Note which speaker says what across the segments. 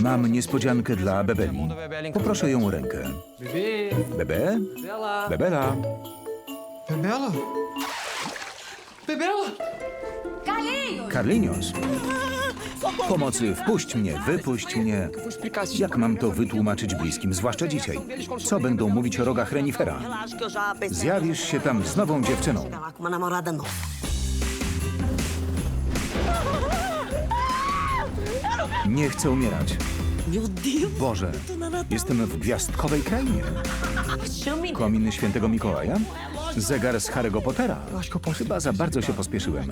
Speaker 1: Mam niespodziankę dla Bebeli. Poproszę ją o rękę. Bebe? Bebela?
Speaker 2: Bebela? Bebela?
Speaker 1: Carlinhos? Pomocy, wpuść mnie, wypuść mnie. Jak mam to wytłumaczyć bliskim, zwłaszcza dzisiaj? Co będą mówić o rogach renifera? Zjawisz się tam z nową dziewczyną. Nie chcę umierać. Boże, jestem w gwiazdkowej krainie.
Speaker 3: Chame
Speaker 1: Komin świętego Mikołaja? Zegar z Harry'ego Pottera? Chyba za bardzo się pospieszyłem.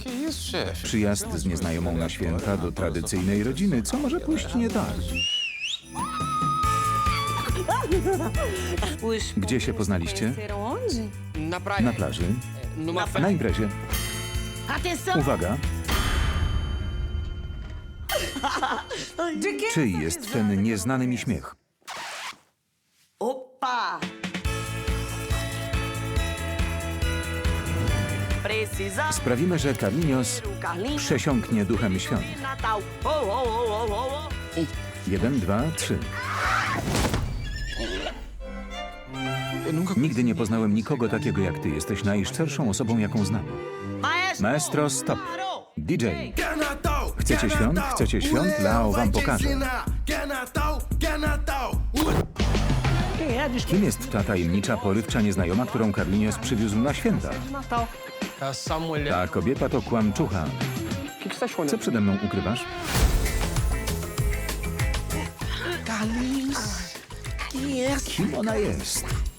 Speaker 1: Przyjazd z nieznajomą na święta do tradycyjnej rodziny. Co może pójść nie tak? Gdzie się poznaliście?
Speaker 2: Na
Speaker 1: plaży? Na imprezie? Uwaga! Czyj jest ten nieznany mi śmiech?
Speaker 3: Opa!
Speaker 1: Sprawimy, że Carlinhos przesiąknie duchem świąt.
Speaker 3: de Natal. Oh, oh, oh, oh, oh, oh.
Speaker 1: Jeden, dwa, trzy. Nigdy nie poznałem nikogo takiego jak ty. Jesteś najszczerszą osobą, jaką znam.
Speaker 3: Maestro!
Speaker 1: Maestro, stop.
Speaker 3: Parou!
Speaker 1: DJ? Chcecie świąt? Chcecie świąt? Lao wam pokaże. kim jest ta tajemnicza, porywcza nieznajoma, którą Carlinhos przywiózł na święta? Ta kobieta to kłamczucha. Co przede mną ukrywasz? Kim ona jest?